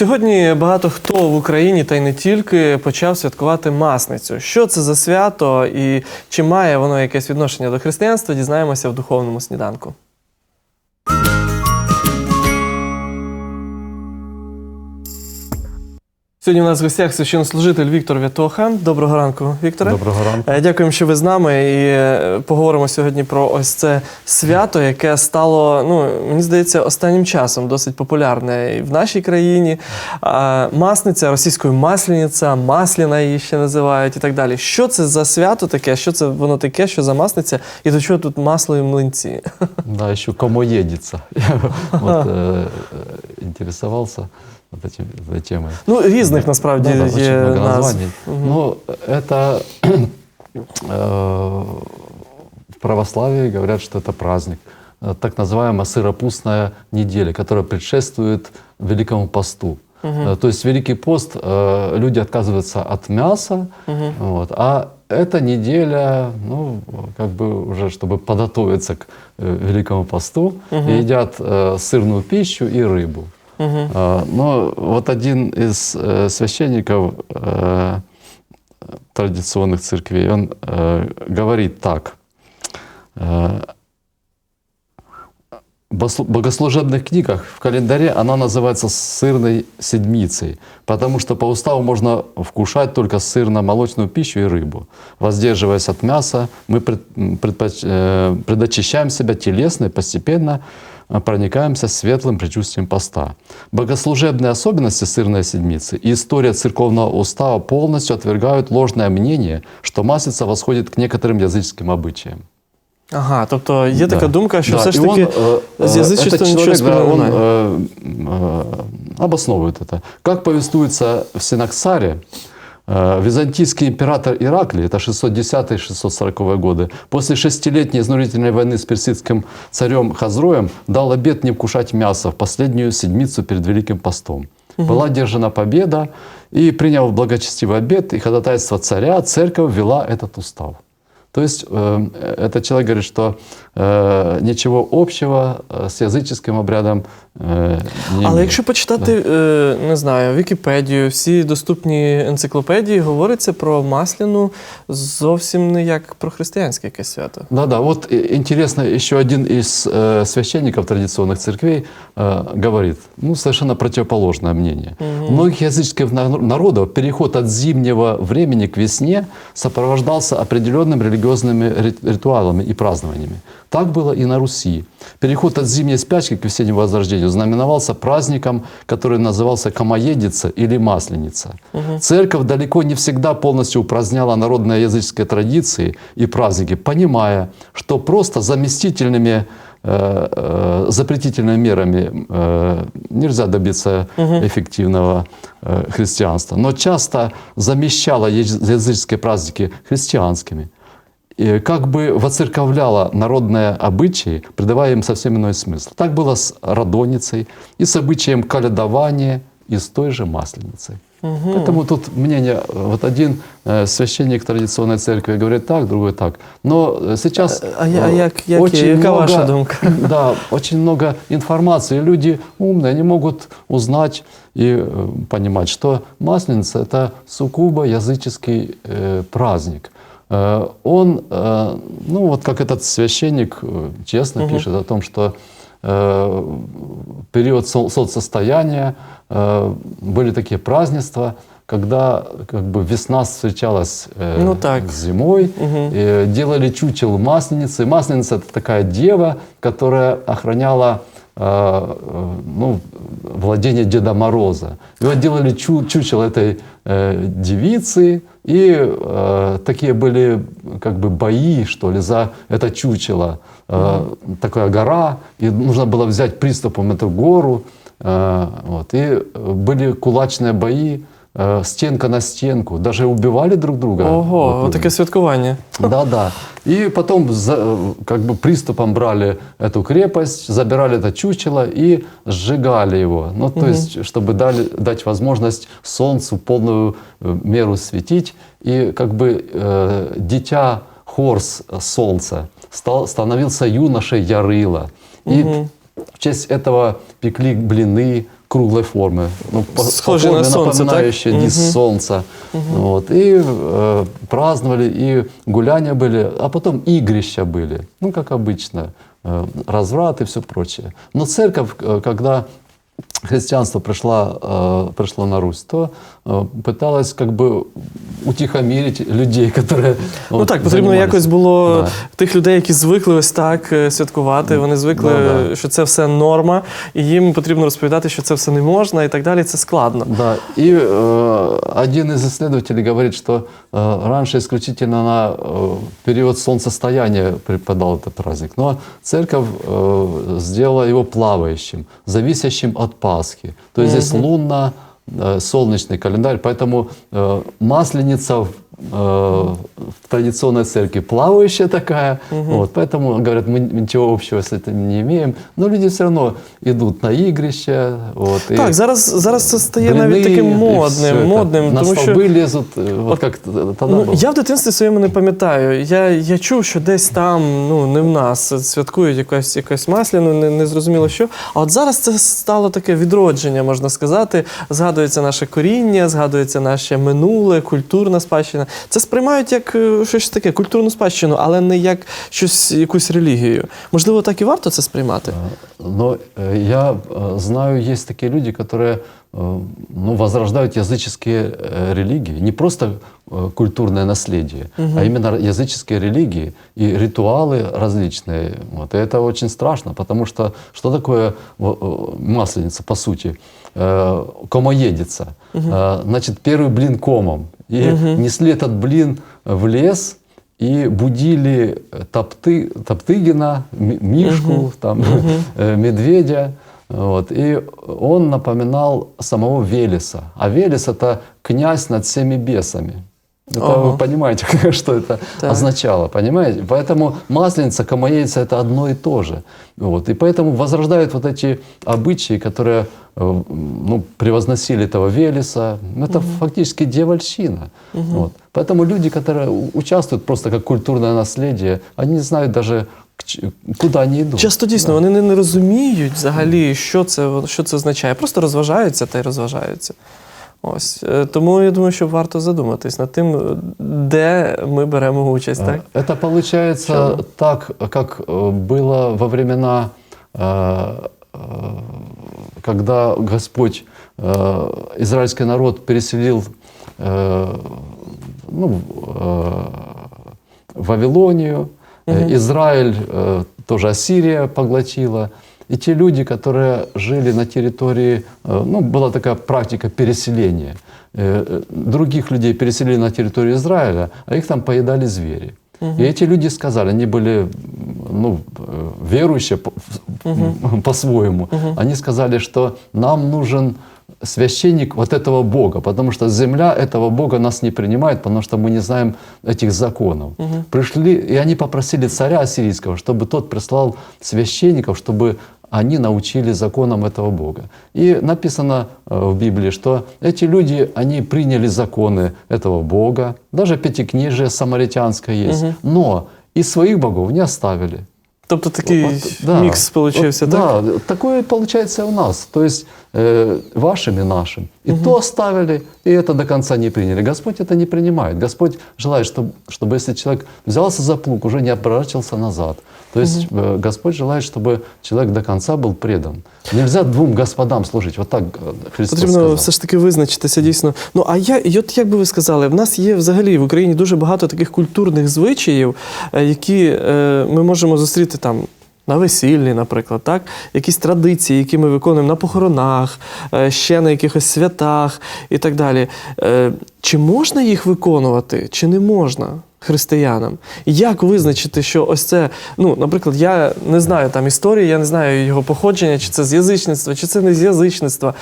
Сьогодні багато хто в Україні та й не тільки почав святкувати Масницю. Що це за свято і чи має воно якесь відношення до християнства? Дізнаємося в духовному сніданку. Сьогодні у нас в гостях священнослужитель Віктор Вятоха. Доброго ранку, Вікторе. Доброго ранку. Е, Дякуємо, що ви з нами. І е, поговоримо сьогодні про ось це свято, яке стало, ну мені здається, останнім часом досить популярне і в нашій країні. Масниця, російською масляниця, масляна її ще називають і так далі. Що це за свято таке? Що це воно таке? Що за масниця? І до чого тут масло і млинці? Да, еще комоедица. Я вот, э, э, интересовался вот этим, этой темой. Ну, різних насправді Да, да, очень є много назв. названий. Ну, это э, в православии говорят, что это праздник. Э, Так называемая сыропустная неделя, которая предшествует Великому посту. Э, То есть Великий пост, э, люди отказываются от мяса, вот, а эта неделя, ну, как бы уже, чтобы подготовиться к э, Великому посту, едят э, сырную пищу и рыбу. А, Но вот один из э, священников э, традиционных церквей, он э, говорит так. э, В богослу- богослужебных книгах в календаре она называется сырной седмицей, потому что по уставу можно вкушать только сырно-молочную пищу и рыбу. Воздерживаясь от мяса, мы предпоч- э, предочищаем себя телесно и постепенно э, проникаемся светлым предчувствием поста. Богослужебные особенности сырной седмицы и история церковного устава полностью отвергают ложное мнение, что маслица восходит к некоторым языческим обычаям. Ага, тобто є така Да. думка, що Да, все ж и таки он, э, з э, язичеством этот нічого человек, да, спільного он немає. э, э, обосновывает это. Как повествуется в Синаксаре, э, византийский император Ираклий, это 610-640 годы, после шестилетней изнурительной войны с персидским царем Хазроем дал обет не вкушать мясо в последнюю седмицу перед Великим постом. Была одержана победа, и приняв благочестивый обет и ходатайство царя, церковь ввела этот устав. То есть э, этот человек говорит, что э, ничего общего э, с языческим обрядом э, не Але имеет. якщо почитати, е, не знаю, Вікіпедію, всі доступні енциклопедії, говориться про масляну зовсім не як про християнське якесь свято. Да-да, вот э, интересно, еще один из э, священников традиционных церквей э, говорит, ну, совершенно противоположное мнение. У многих языческих на- народов переход от зимнего времени к весне сопровождался определенными религиозными рит- ритуалами и празднованиями. Так было и на Руси. Переход от зимней спячки к весеннему возрождению знаменовался праздником, который назывался Камоедица или Масленица. Церковь далеко не всегда полностью упраздняла народные языческие традиции и праздники, понимая, что просто заместительными э, э, запретительными мерами э, нельзя добиться эффективного э, христианства. Но часто замещала яз- языческие праздники христианскими как бы воцерковляла народные обычаи, придавая им совсем иной смысл. Так было с радоницей и с обычаем калядования, и с той же масленицей. Поэтому тут мнение, э, вот один э, священник традиционной церкви говорит так, другой так. Но э, сейчас А а э, як- які- очень много, ваша думка? Да, очень много информации. Люди умные, они могут узнать и э, понимать, что Масленица – это сугубо языческий э, праздник. Э, он, э, ну вот как этот священник э, честно пишет о том, что период сол- солнцестояния были такие празднества, когда как бы весна встречалась э, Ну так. с зимой, э, делали чучел масленицы. Масленица это такая дева, которая охраняла ну, владение Деда Мороза. Вот делали чу- чучело этой э, девицы, и э, такие были как бы бои, что ли, за это чучело. Э, Такая гора, и нужно было взять приступом эту гору. Э, вот, и э, были кулачные бои, э, стенка на стенку, даже убивали друг друга. Ого, Вот, таке святкування. да, да. И потом за- э, как бы приступом брали эту крепость, забирали это чучело и сжигали его. Ну, то есть, чтобы дали, дать возможность солнцу полную э, меру светить. И как бы э, дитя Хорс солнца стал, становился юношей Ярыла. И в честь этого пекли блины, круглой формы, ну, по, форме на солнце, так? напоминающей диск Мгм. солнца. Вот, и э, праздновали, и гуляния были, а потом игрища были, ну, как обычно, э, разврат и все прочее. Но церковь, э, когда христианство пришло, э, пришло на Русь, то э, пыталась как бы утихомирить людей, которые Ну от, так, потрібно занимались. якось було Да. тих людей, які звикли ось так е, святкувати. Вони звикли, Ну, да. що це все норма, і їм потрібно розповідати, що це все не можна і так далі. Це складно. Да, и э, один из исследователей говорит, что э, раньше исключительно на э, период солнцестояния преподал этот праздник, но церковь э, сделала его плавающим, зависящим от Пасхи. То есть здесь лунно э, солнечный календарь, поэтому э, масленица э, в традиционной церкви плавающая такая, вот, поэтому говорят, мы ничего общего с этим не имеем, но люди все равно идут на игрища, вот, и Так, зараз, зараз це стає блины, навіть таким и всё модним, это. модним, на тому що столбы лезут, э, вот От, как т- тогда Ну, было. я в дитинстві своєму не пам'ятаю. Я, я чув, що десь там, ну не в нас, святкують якось, якось масляну, не, не зрозуміло що. А от зараз це стало таке відродження, можна сказати. Згадується наше коріння, згадується наше минуле, культурна спадщина. Це сприймають як е, щось таке, культурну спадщину, але не як щось, якусь релігію. Можливо, так і варто це сприймати. Но э, я э, знаю, есть такие люди, которые э, ну, возрождают языческие э, религии, не просто э, культурное наследие, а именно языческие религии и ритуалы различные. Вот. И это очень страшно, потому что что такое в- э, масленица, по сути? Э, Комоедица. Э, Значит, первый блин комом. И несли этот блин в лес, и будили Топты, Топтыгина, Ми- Мишку, там, э, Медведя. Вот. И он напоминал самого Велеса. А Велес – это князь над всеми бесами. Это Ага. вы понимаете, что это Так. означало, понимаете? Поэтому масленица, комоедица – это одно и то же. Вот. И поэтому возрождают вот эти обычаи, которые э, ну, превозносили этого Велеса. Ну, Это фактически дьявольщина. Вот. Поэтому люди, которые у- участвуют просто как культурное наследие, они не знают даже, к ч- куда они идут. Часто дійсно вони не, не розуміють взагалі, що це, що це означає. Просто розважаються та й розважаються. Ось Е, тому я думаю, що варто задуматись над тим, е, де ми беремо участь. Так Это получается Чего? так, как э, было во времена, э, э, когда Господь э, израильский народ переселил э, ну, э, в Вавилонию, Э, Израиль э, тоже Ассирия поглотила. И те люди, которые жили на территории, э, ну, была такая практика переселения. Э, э, Других людей переселили на территорию Израиля, а их там поедали звери. И эти люди сказали, они были ну, верующие в- по-своему. Они сказали, что нам нужен священник вот этого Бога, потому что земля этого Бога нас не принимает, потому что мы не знаем этих законов. Пришли, и они попросили царя ассирийского, чтобы тот прислал священников, чтобы они научили законам этого Бога. И написано э, в Библии, что эти люди, они приняли законы этого Бога, даже пятикнижие самаритянское есть, но и своих богов не оставили. тобто такий Вот, да. мікс получився, Вот, так? Да, такое получается у нас. То есть э, вашим и нашим. И то оставили, и это до конца не приняли. Господь это не принимает. Господь желает, чтобы, чтобы если человек взялся за плуг, уже не оборачивался назад. То есть э, Господь желает, чтобы человек до конца был предан. Нельзя двум господам служить. Вот так э, Христос Потрібно сказал. все ж таки визначитися дійсно. Ну а я, і от як би ви сказали, в нас є взагалі в Україні дуже багато таких культурних звичаїв, е, які е, ми можемо зустріти там. На весіллі, наприклад, так? якісь традиції, які ми виконуємо на похоронах, е, ще на якихось святах і так далі. Е, Чи можна їх виконувати, чи не можна християнам? Як визначити, що ось це, ну, наприклад, я не знаю там історії, я не знаю його походження, чи це з язичництва, чи це не з язичництва.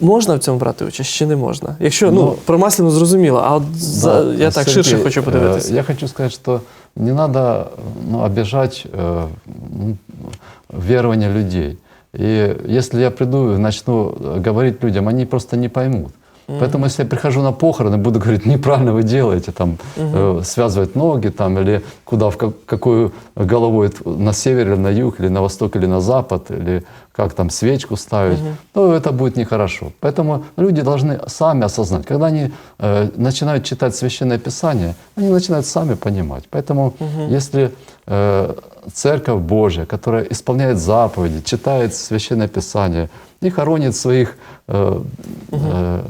Можна в цьому брати участь чи не можна? Якщо ну, Ну, про масляну зрозуміло, а от за, Да, я так ширше хочу э, подивитися. Я хочу сказать, что не надо ну, обижать э, ну, верование людей. И если я приду и начну говорить людям, они просто не поймут. Поэтому, если я прихожу на похороны, буду говорить, неправильно вы делаете, там, э, связывать ноги, там, или куда, в как- какую головой, на север или на юг, или на восток, или на запад, или как там свечку ставить, то это будет нехорошо. Поэтому люди должны сами осознать. Когда они э, начинают читать Священное Писание, они начинают сами понимать. Поэтому если э, Церковь Божья, которая исполняет заповеди, читает Священное Писание и хоронит своих э, э,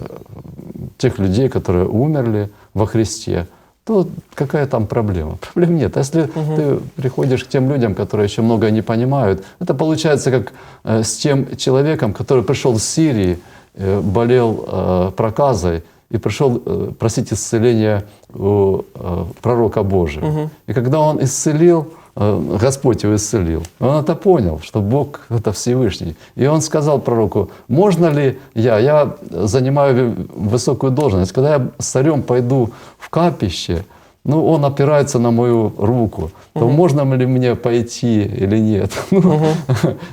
тех людей, которые умерли во Христе, то какая там проблема? Проблем нет. А Если ты приходишь к тем людям, которые еще многое не понимают, это получается как э, с тем человеком, который пришел с Сирии, э, болел э, проказой и пришел э, просить исцеления у э, пророка Божия. И когда он исцелил, Господь его исцелил. Он это понял, что Бог — это Всевышний. И он сказал пророку, можно ли я, я занимаю высокую должность, когда я с царем пойду в капище, ну, он опирается на мою руку, то можно ли мне пойти или нет? Ну,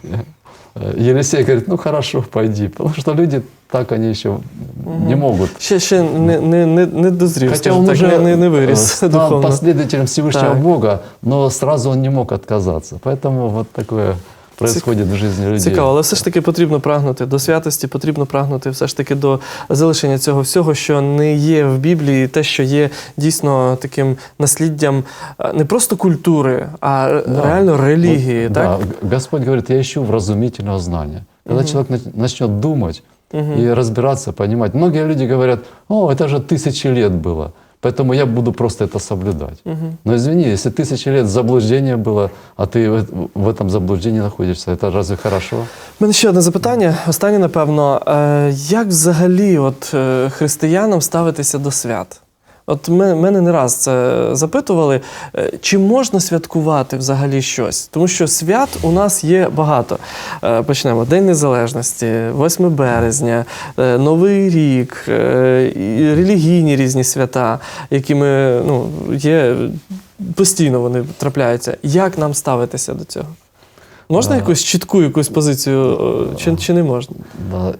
Елисей говорит, ну хорошо, пойди. Потому что люди так они еще не могут. Ще ще не, не, не, не дозрів, Хотя скажімо он так, уже не, не, не э, виріс стал духовно. последователем Всевышнего Так. Бога, но сразу он не мог отказаться. Поэтому вот такое происходит в жизни людей. Цікаво, але все ж таки потрібно прагнути до святості, потрібно прагнути все ж таки до залишення цього всього, що не є в Біблії, те, що є дійсно таким насліддям е, не просто культури, а ре- Да. реально релігії. Вот, так? да, Господь говорит, я ищу вразумительного знания. Когда человек нач- начнет думать и разбираться, понимать. Многие люди говорят, о, это же тысячи лет было, поэтому я буду просто это соблюдать. Но извини, если тысячи лет заблуждения было, а ты в, в этом заблуждении находишься, это разве хорошо? У мене ще одне запитання. Останнє, напевно. Е, Як взагалі от, е, християнам ставитися до свят? От мене не раз це запитували, е, чи можна святкувати взагалі щось? Тому що свят у нас є багато. Е, Почнемо День Незалежності, 8 березня, е, Новий рік, релігійні різні свята, які ми ну, є постійно вони трапляються. Як нам ставитися до цього? Можна А. якусь чітку якусь позицію, е, чи, чи не можна? Да.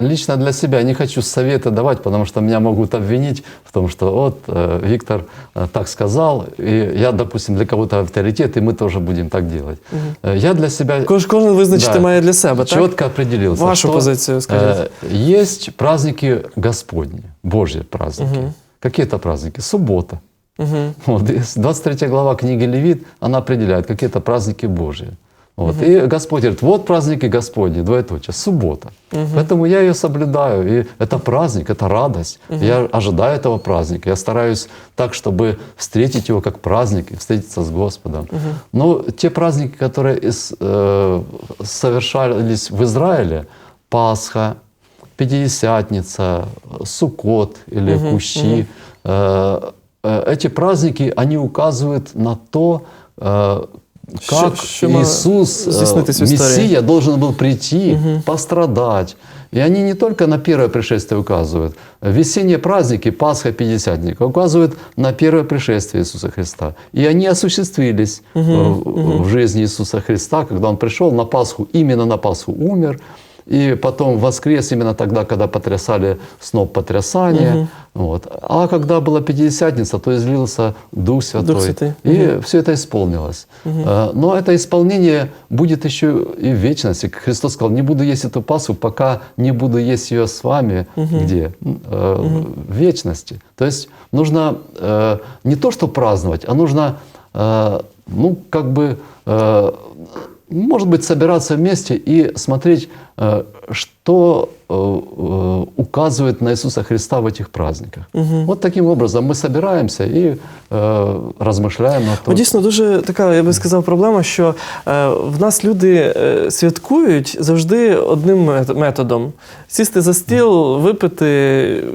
Лично для себя не хочу советы давать, потому что меня могут обвинить в том, что вот э, Виктор э, так сказал, и я, допустим, для кого-то авторитет, и мы тоже будем так делать. Э, Я для себя Кож, кожен визначити Да. має для себе, так? четко определился, Вашу что позицию скажите. э, есть праздники Господни, Божьи праздники. Какие это праздники? Суббота. Угу. Вот, и с 23 глава книги Левит, она определяет, какие это праздники Божьи. Вот. И Господь говорит, вот праздники Господни, двоеточие, суббота. Поэтому я ее соблюдаю. И это праздник, это радость. Я ожидаю этого праздника. Я стараюсь так, чтобы встретить его как праздник и встретиться с Господом. Но те праздники, которые из- э, совершались в Израиле, Пасха, Пятидесятница, Суккот или Кущи, э, э, эти праздники, они указывают на то, э, как Що- що має Иисус, э, здійснитись в історії. Мессия, должен был прийти, пострадать. И они не только на первое пришествие указывают. Весенние праздники, Пасха, Пятидесятника, указывают на первое пришествие Иисуса Христа. И они осуществились э, в- в жизни Иисуса Христа, когда Он пришел на Пасху, именно на Пасху умер, и потом воскрес именно тогда, когда потрясали сноп потрясания. Вот. А когда была Пятидесятница, то излился Дух Святой. Святый. И все это исполнилось. Э, Но это исполнение будет еще и в вечности. Христос сказал, не буду есть эту Пасху, пока не буду есть ее с вами. Где? Э, В вечности. То есть нужно э, не то, что праздновать, а нужно, ну, как бы, может быть, собираться вместе и смотреть, что э, э, указывает на Иисуса Христа в этих праздниках. Вот таким образом мы собираемся и э, размышляем на О, то. дійсно дуже така, я би сказав, проблема, що е, в нас люди е, святкують завжди одним мет- методом: сісти за стіл, випити,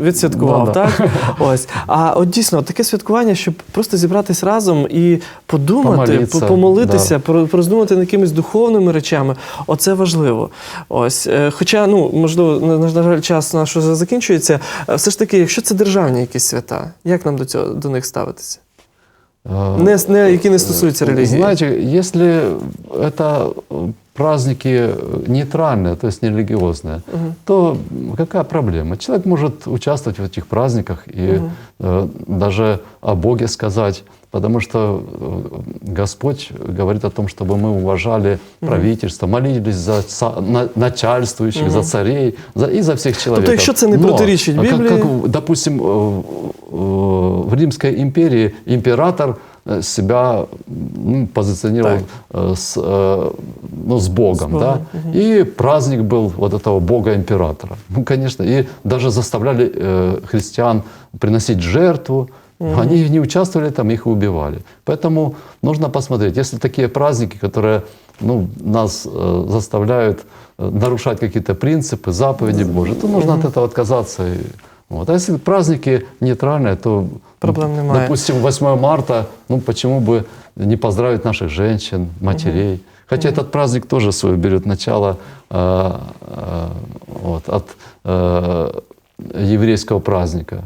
відсвяткував. Да-да. Так? Ось. А от дійсно таке святкування, щоб просто зібратись разом і подумати, Помолитися, по- помолитися, про- пороздумати над якимись духовними речами. Оце важливо. Ось. Е, Хоча, ну, можливо, на, на жаль, час наш вже закінчується. Е, Все ж таки, якщо це державні якісь свята, як нам до цього до них ставитися? Э, Не, не, які не стосуються релігії. Знаете, если это э, праздники нейтральные, то есть не религиозные, то какая проблема? Человек может участвовать в этих праздниках и э, даже о Боге сказать. потому что э, Господь говорит о том, чтобы мы уважали правительство, молились за ца- на- начальствующих, за царей за, и за всех человеков. якщо це не Но, протирічить а как- Біблії- как, допустим, э, э, в Римской империи император э, себя ну, позиционировал э, с, э, ну, с Богом, Богом, да, и праздник был вот этого Бога-императора. Ну, конечно, и даже заставляли э, христиан приносить жертву. Они не участвовали там, их убивали. Поэтому нужно посмотреть, если такие праздники, которые ну, нас э, заставляют э, нарушать какие-то принципы, заповеди Божьи, то нужно от этого отказаться. И, вот. А если праздники нейтральные, то, Проблем немає. допустим, 8 марта, ну почему бы не поздравить наших женщин, матерей? Хотя этот праздник тоже свое берет начало э, э, вот, от э, еврейского праздника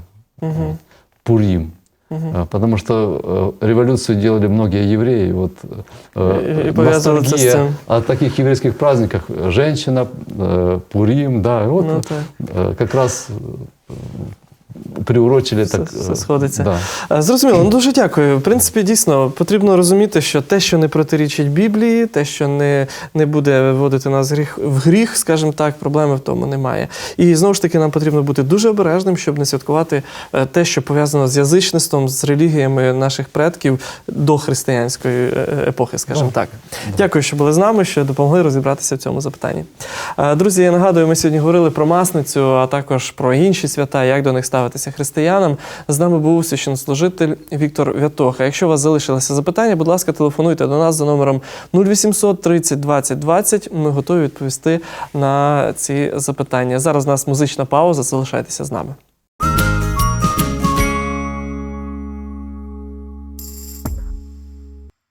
Пурим. Э, Потому что э, революцию делали многие евреи. Вот, э, И- ностальгия о таких еврейских праздниках. Женщина, Пурим, да. и Вот Ну, так. как раз う分 приурочили так. все сходиться. Да. Е, Зрозуміло, ну дуже дякую. В принципі, дійсно потрібно розуміти, що те, що не протирічить Біблії, те, що не, не буде вводити нас гріх, в гріх, скажімо так, проблеми в тому немає. І знову ж таки, нам потрібно бути дуже обережним, щоб не святкувати е, те, що пов'язано з язичництвом, з релігіями наших предків до християнської е, епохи, скажімо так. Дякую, що були з нами, що допомогли розібратися в цьому запитанні. Друзі, я нагадую, ми сьогодні говорили про масницю, а також про інші свята, як до них ставитися християнам. З нами був священнослужитель Віктор Вятоха. Якщо у вас залишилися запитання, будь ласка, телефонуйте до нас за номером 0800 30 20 20. Ми готові відповісти на ці запитання. Зараз у нас музична пауза. Залишайтеся з нами.